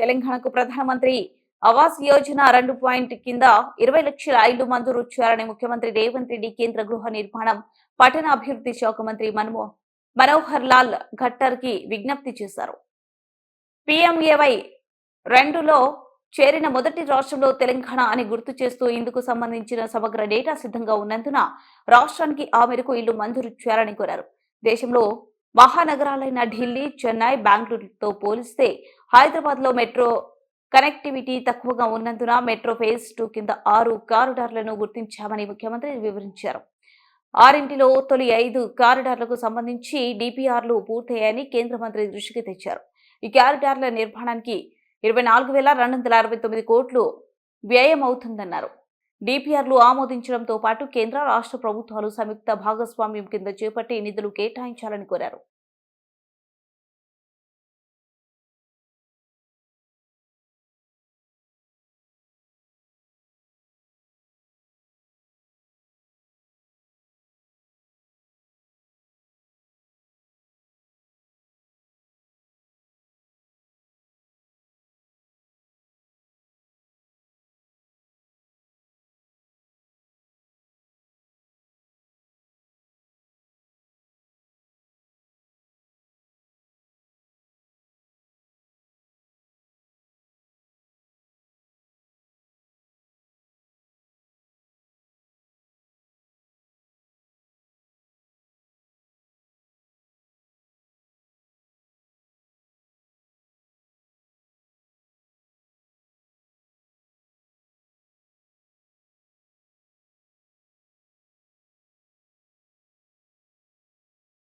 తెలంగాణకు ప్రధానమంత్రి ఆవాస్ యోజన రెండు పాయింట్ కింద ఇరవై లక్షల ఇళ్ళు మంజూరు చేయాలని ముఖ్యమంత్రి రేవంత్ రెడ్డి కేంద్ర గృహ నిర్మాణం పట్టణ అభివృద్ధి శాఖ మంత్రి మన్మో మనోహర్ లాల్ ఘట్టర్కి విజ్ఞప్తి చేశారు. పిఎంఏవై రెండులో చేరిన మొదటి రాష్ట్రంలో తెలంగాణ అని గుర్తు చేస్తూ ఇందుకు సంబంధించిన సమగ్ర డేటా సిద్ధంగా ఉన్నందున రాష్ట్రానికి ఆ మేరకు ఇల్లు మంజూరు చేయాలని కోరారు. దేశంలో మహానగరాలైన ఢిల్లీ చెన్నై బెంగళూరుతో పోలిస్తే హైదరాబాద్లో మెట్రో కనెక్టివిటీ తక్కువగా ఉన్నందున మెట్రో ఫేజ్ టూ కింద ఆరు కారిడార్లను గుర్తించామని ముఖ్యమంత్రి వివరించారు. ఆరింటిలో తొలి ఐదు కారిడార్లకు సంబంధించి డిపిఆర్లు పూర్తయ్యాయని కేంద్ర మంత్రి దృష్టికి తెచ్చారు. ఈ కారిడార్ల నిర్మాణానికి ఇరవై నాలుగు వేల రెండు వందల అరవై తొమ్మిది కోట్లు వ్యయం అవుతుందన్నారు డిపిఆర్లు ఆమోదించడంతో పాటు కేంద్ర రాష్ట్ర ప్రభుత్వాలు సంయుక్త భాగస్వామ్యం కింద చేపట్టి నిధులు కేటాయించాలని కోరారు.